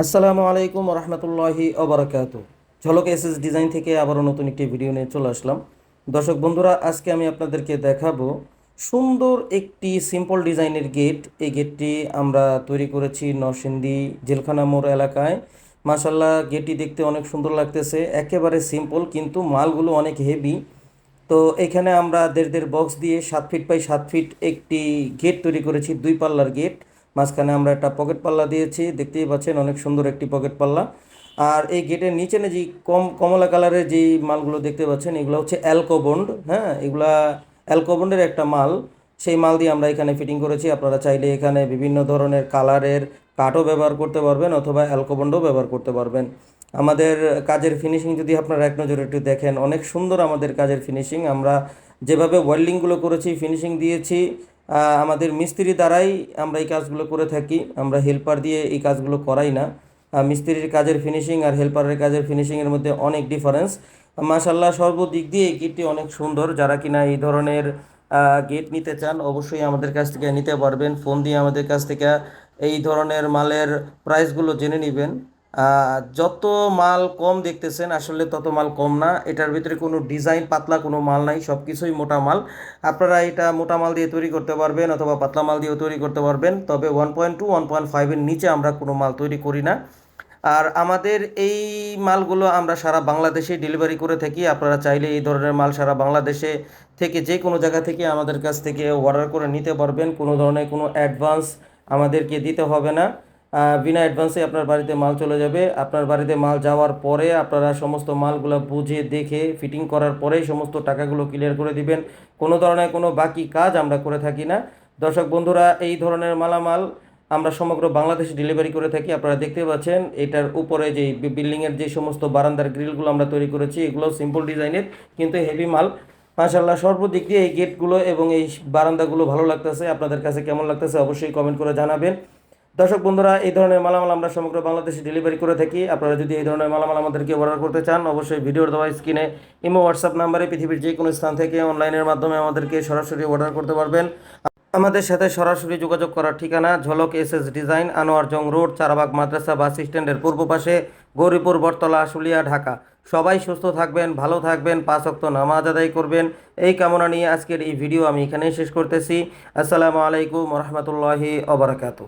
আসসালামু আলাইকুম রহমতুল্লাহি অবরাকাত ঝলক এস এস ডিজাইন থেকে আবারও নতুন একটি ভিডিও নিয়ে চলে আসলাম। দর্শক বন্ধুরা, আজকে আমি আপনাদেরকে দেখাবো সুন্দর একটি সিম্পল ডিজাইনের গেট এই গেটটি আমরা তৈরি করেছি নরসিংদী জেলখানা মোড় এলাকায়। মাসাল্লাহ গেটটি দেখতে অনেক সুন্দর লাগতেছে। একেবারে সিম্পল কিন্তু মালগুলো অনেক হেভি তো এখানে আমরা দেড় দেড় বক্স দিয়ে সাত ফিট বাই সাত ফিট একটি গেট তৈরি করেছি, দুই পাল্লার গেট মাঝখানে আমরা একটা পকেট পাল্লা দিয়েছি, দেখতেই পাচ্ছেন অনেক সুন্দর একটি পকেট পাল্লা। আর এই গেটের নিচে না যে কম, কমলা কালারের যে মালগুলো দেখতে পাচ্ছেন, এগুলো হচ্ছে অ্যালকোবন্ড হ্যাঁ? এগুলা অ্যালকোবন্ডের একটা মাল। সেই মাল দিয়ে আমরা এখানে ফিটিং করেছি। আপনারা চাইলে এখানে বিভিন্ন ধরনের কালারের কাঠও ব্যবহার করতে পারবেন অথবা অ্যালকোবন্ডও ব্যবহার করতে পারবেন। আমাদের কাজের ফিনিশিং যদি আপনারা এক নজরে একটু দেখেন, অনেক সুন্দর আমাদের কাজের ফিনিশিং আমরা যেভাবে ওয়েল্ডিংগুলো করেছি ফিনিশিং দিয়েছি আমাদের মিস্ত্রি দ্বারাই আমরা এই কাজগুলো করে থাকি। আমরা হেল্পার দিয়ে এই কাজগুলো করাই না। মিস্ত্রির কাজের ফিনিশিং আর হেল্পারের কাজের ফিনিশিংয়ের মধ্যে অনেক ডিফারেন্স মাশাল্লাহ সর্বদিক দিয়ে এই গেটটি অনেক সুন্দর। যারা কিনা এই ধরনের গেট নিতে চান, অবশ্যই আমাদের কাছ থেকে নিতে পারবেন। ফোন দিয়ে আমাদের কাছ থেকে এই ধরনের মালের প্রাইসগুলো জেনে নেবেন। যত মাল কম দেখতেছেন, আসলে তত মাল কম না। এটার ভিতরে কোনো ডিজাইন পাতলা কোনো মাল নাই সব কিছুই মোটা মাল। আপনারা এটা মোটা মাল দিয়ে তৈরি করতে পারবেন অথবা পাতলা মাল দিয়েও তৈরি করতে পারবেন, তবে one point two one point ফাইভের নিচে আমরা কোনো মাল তৈরি করি না। আর আমাদের এই মালগুলো আমরা সারা বাংলাদেশে ডেলিভারি করে থাকি। আপনারা চাইলে এই ধরনের মাল সারা বাংলাদেশে থেকে যে কোনো জায়গা থেকে আমাদের কাছ থেকে অর্ডার করে নিতে পারবেন। কোনো ধরনের কোনো অ্যাডভান্স আমাদেরকে দিতে হবে না। বিনা অ্যাডভান্সে আপনার বাড়িতে মাল চলে যাবে। আপনার বাড়িতে মাল যাওয়ার পরে আপনারা সমস্ত মালগুলো বুঝে দেখে ফিটিং করার পরেই সমস্ত টাকাগুলো ক্লিয়ার করে দিবেন। কোনো ধরনের কোনো বাকি কাজ আমরা করে থাকি না। দর্শক বন্ধুরা, এই ধরনের মালামাল আমরা সমগ্র বাংলাদেশে ডেলিভারি করে থাকি। আপনারা দেখতে পাচ্ছেন, এটার উপরে যে বিল্ডিংয়ের যে সমস্ত বারান্দার গ্রিলগুলো আমরা তৈরি করেছি, এগুলো সিম্পল ডিজাইনের কিন্তু হেভি মাল। মাশাল্লাহ সর্বদিক দিয়ে এই গেটগুলো এবং এই বারান্দাগুলো ভালো লাগতেছে। আপনাদের কাছে কেমন লাগতেছে অবশ্যই কমেন্ট করে জানাবেন। দর্শক বন্ধুরা, এই ধরনের মালামাল আমরা সমগ্র বাংলাদেশে ডেলিভারি করে থাকি। আপনারা যদি এই ধরনের মালামাল আমাদেরকে অর্ডার করতে চান, অবশ্যই ভিডিওর দেওয়া স্ক্রিনে ইমো হোয়াটসঅ্যাপ নাম্বারে পৃথিবীর যে কোনো স্থান থেকে অনলাইনের মাধ্যমে আমাদেরকে সরাসরি অর্ডার করতে পারবেন। আমাদের সাথে সরাসরি যোগাযোগ করার ঠিকানা Jhalak S S design, Anwar Jang road, Charabag মাদ্রাসা বাস স্ট্যান্ডের পূর্ব পাশে, গৌরীপুর, বটতলা, আশুলিয়া, ঢাকা। সবাই সুস্থ থাকবেন, ভালো থাকবেন, পাঁচ অক্ত নামাজ আদায় করবেন। এই কামনা নিয়ে আজকের এই ভিডিও আমি এখানেই শেষ করতেছি। আসসালামু আলাইকুম রহমতুল্লাহি অবরাকাতু